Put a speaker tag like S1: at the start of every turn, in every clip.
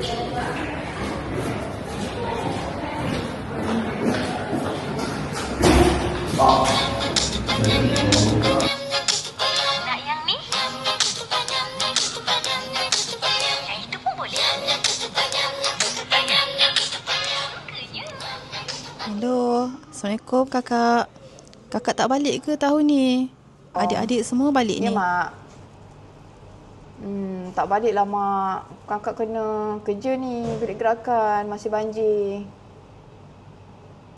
S1: Hello, Assalamualaikum kakak. Kakak tak balik ke tahun ni? Adik-adik semua balik
S2: Ya,
S1: ni.
S2: Mak. Hmm, tak balik lah, Mak. Kakak kena kerja ni, bilik gerakan, masih banjir.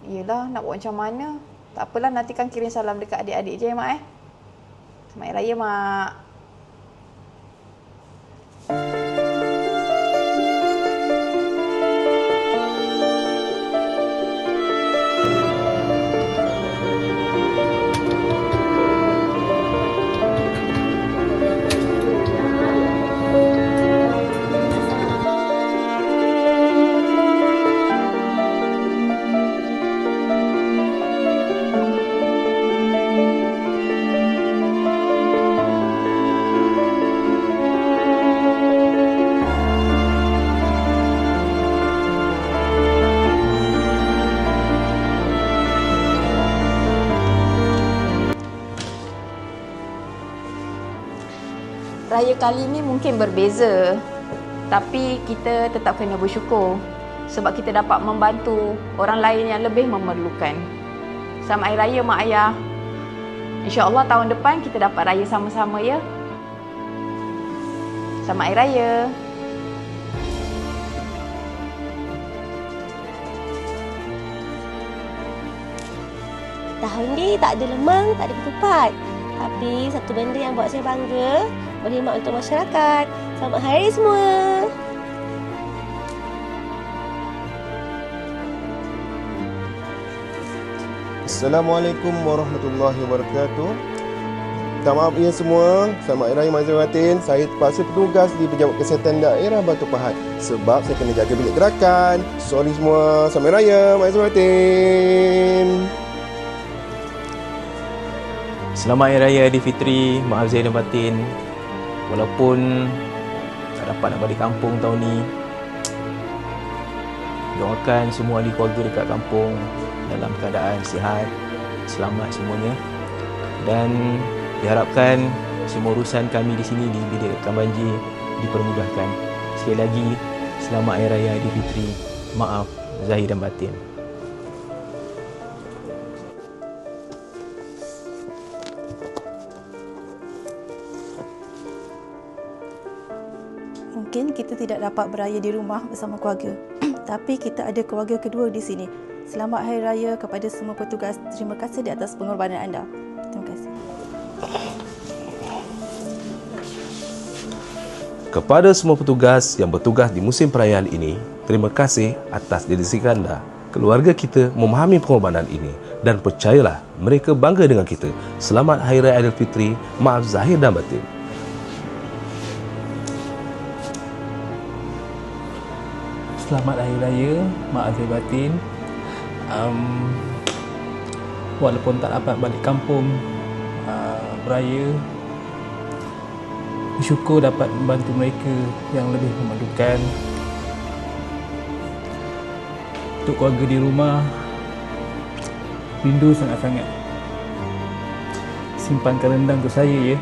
S2: Yelah, nak buat macam mana? Tak apalah, nanti kan kirim salam dekat adik-adik je, Mak, eh. Selamat Raya, Mak. Raya kali ni mungkin berbeza. Tapi kita tetap kena bersyukur sebab kita dapat membantu orang lain yang lebih memerlukan. Selamat Hari Raya Mak Ayah. InsyaAllah tahun depan kita dapat raya sama-sama ya. Selamat Hari Raya.
S3: Tahun ni tak ada lemang, tak ada ketupat. Tapi satu benda yang buat saya bangga, berkhidmat untuk masyarakat. Selamat hari semua.
S4: Assalamualaikum warahmatullahi wabarakatuh. Minta maaf ya semua. Selamat Hari Raya Batin. Saya terpaksa bertugas di Pejabat Kesihatan Daerah Batu Pahat sebab saya kena jaga bilik gerakan. Sorry semua. Selamat Hari Raya Batin.
S5: Selamat Hari Raya Aidilfitri, maaf Zahir dan Batin. Walaupun tak dapat nak balik kampung tahun ni, doakan semua ahli keluarga dekat kampung dalam keadaan sihat, selamat semuanya. Dan diharapkan semua urusan kami di sini di bilik rekam banjir dipermudahkan. Sekali lagi, selamat Hari Raya Aidilfitri. Maaf Zahir dan Batin.
S1: Mungkin kita tidak dapat beraya di rumah bersama keluarga. Tapi kita ada keluarga kedua di sini. Selamat Hari Raya kepada semua petugas. Terima kasih di atas pengorbanan anda. Terima kasih.
S6: Kepada semua petugas yang bertugas di musim perayaan ini, terima kasih atas dedikasi anda. Keluarga kita memahami pengorbanan ini dan percayalah mereka bangga dengan kita. Selamat Hari Raya Aidilfitri. Maaf zahir dan batin.
S7: Selamat Hari Raya, Mak Azir Batin. Um, walaupun tak dapat balik kampung uh, beraya, bersyukur dapat membantu mereka yang lebih memerlukan. Untuk keluarga di rumah, rindu sangat-sangat. Simpankan rendang untuk saya ya.